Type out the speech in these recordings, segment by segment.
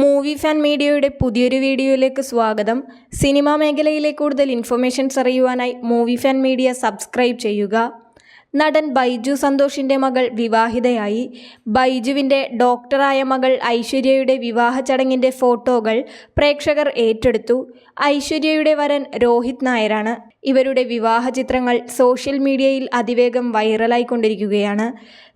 Movie fan മീഡിയയുടെ പുതിയൊരു വീഡിയോയിലേക്ക് സ്വാഗതം. സിനിമാ മേഖലയിലെ കൂടുതൽ ഇൻഫർമേഷൻസ് അറിയുവാനായി മൂവി ഫാൻ മീഡിയ സബ്സ്ക്രൈബ് ചെയ്യുക. നടൻ ബൈജു സന്തോഷിന്റെ മകൾ വിവാഹിതയായി. ബൈജുവിന്റെ ഡോക്ടറായ മകൾ ഐശ്വര്യയുടെ വിവാഹ ചടങ്ങിന്റെ ഫോട്ടോകൾ പ്രേക്ഷകർ ഏറ്റെടുത്തു. ഐശ്വര്യയുടെ വരൻ രോഹിത് നായരാണ്. ഇവരുടെ വിവാഹ ചിത്രങ്ങൾ സോഷ്യൽ മീഡിയയിൽ അതിവേഗം വൈറലായിക്കൊണ്ടിരിക്കുകയാണ്.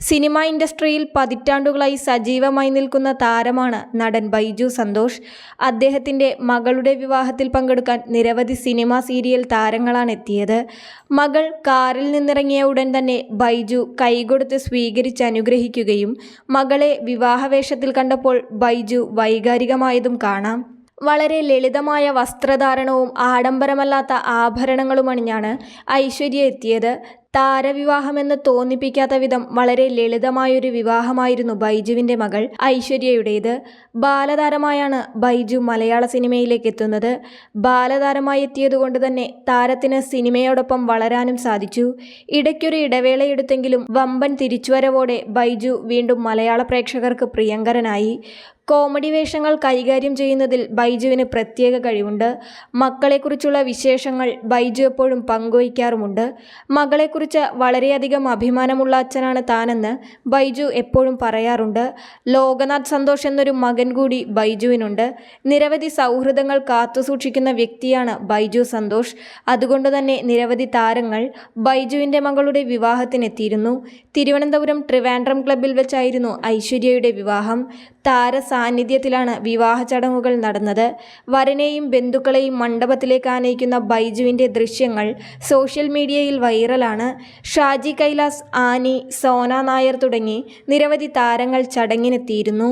സിനിമ ഇൻഡസ്ട്രിയിൽ പതിറ്റാണ്ടുകളായി സജീവമായി നിൽക്കുന്ന താരമാണ് നടൻ ബൈജു സന്തോഷ്. അദ്ദേഹത്തിന്റെ മകളുടെ വിവാഹത്തിൽ പങ്കെടുക്കാൻ നിരവധി സിനിമ സീരിയൽ താരങ്ങളാണ് എത്തിയത്. മകൾ കാറിൽ നിന്നിറങ്ങിയ ഉടൻ തന്നെ ബൈജു കൈകൊടുത്ത് സ്വീകരിച്ച് അനുഗ്രഹിക്കുകയും മകളെ വിവാഹവേഷത്തിൽ കണ്ടപ്പോൾ ബൈജു വൈകാരികമായതും കാണാം. വളരെ ലളിതമായ വസ്ത്രധാരണവും ആഡംബരമല്ലാത്ത ആഭരണങ്ങളുമണിഞ്ഞാണ് ഐശ്വര്യ എത്തിയത്. താരവിവാഹമെന്ന് തോന്നിപ്പിക്കാത്ത വിധം വളരെ ലളിതമായൊരു വിവാഹമായിരുന്നു ബൈജുവിന്റെ മകൾ ഐശ്വര്യയുടേത്. ബാലതാരമായാണ് ബൈജു മലയാള സിനിമയിലേക്ക് എത്തുന്നത്. ബാലതാരമായി എത്തിയതുകൊണ്ട് തന്നെ താരത്തിന് സിനിമയോടൊപ്പം വളരാനും സാധിച്ചു. ഇടയ്ക്കൊരു ഇടവേളയെടുത്തെങ്കിലും വമ്പൻ തിരിച്ചുവരവോടെ ബൈജു വീണ്ടും മലയാള പ്രേക്ഷകർക്ക് പ്രിയങ്കരനായി. കോമഡി വേഷങ്ങൾ കൈകാര്യം ചെയ്യുന്നതിൽ ബൈജുവിന് പ്രത്യേക കഴിവുണ്ട്. മക്കളെക്കുറിച്ചുള്ള വിശേഷങ്ങൾ ബൈജു എപ്പോഴും പങ്കുവയ്ക്കാറുമുണ്ട്. മകളെക്കുറിച്ച് വളരെയധികം അഭിമാനമുള്ള അച്ഛനാണ് താനെന്ന് ബൈജു എപ്പോഴും പറയാറുണ്ട്. ലോകനാഥ് സന്തോഷ് എന്നൊരു മകൻ കൂടി ബൈജുവിനുണ്ട്. നിരവധി സൗഹൃദങ്ങൾ കാത്തുസൂക്ഷിക്കുന്ന വ്യക്തിയാണ് ബൈജു സന്തോഷ്. അതുകൊണ്ട് തന്നെ നിരവധി താരങ്ങൾ ബൈജുവിന്റെ മകളുടെ വിവാഹത്തിനെത്തിയിരുന്നു. തിരുവനന്തപുരം ട്രിവാൻഡ്രം ക്ലബ്ബിൽ വെച്ചായിരുന്നു ഐശ്വര്യയുടെ വിവാഹം. താര സാന്നിധ്യത്തിലാണ് വിവാഹ ചടങ്ങുകൾ നടന്നത്. വരനെയും ബന്ധുക്കളെയും മണ്ഡപത്തിലേക്ക് ആനയിക്കുന്ന ബൈജുവിന്റെ ദൃശ്യങ്ങൾ സോഷ്യൽ മീഡിയയിൽ വൈറലാണ്. ഷാജി കൈലാസ് ആനി സോന നായർ തുടങ്ങി നിരവധി താരങ്ങൾ ചടങ്ങിനെത്തിയിരുന്നു.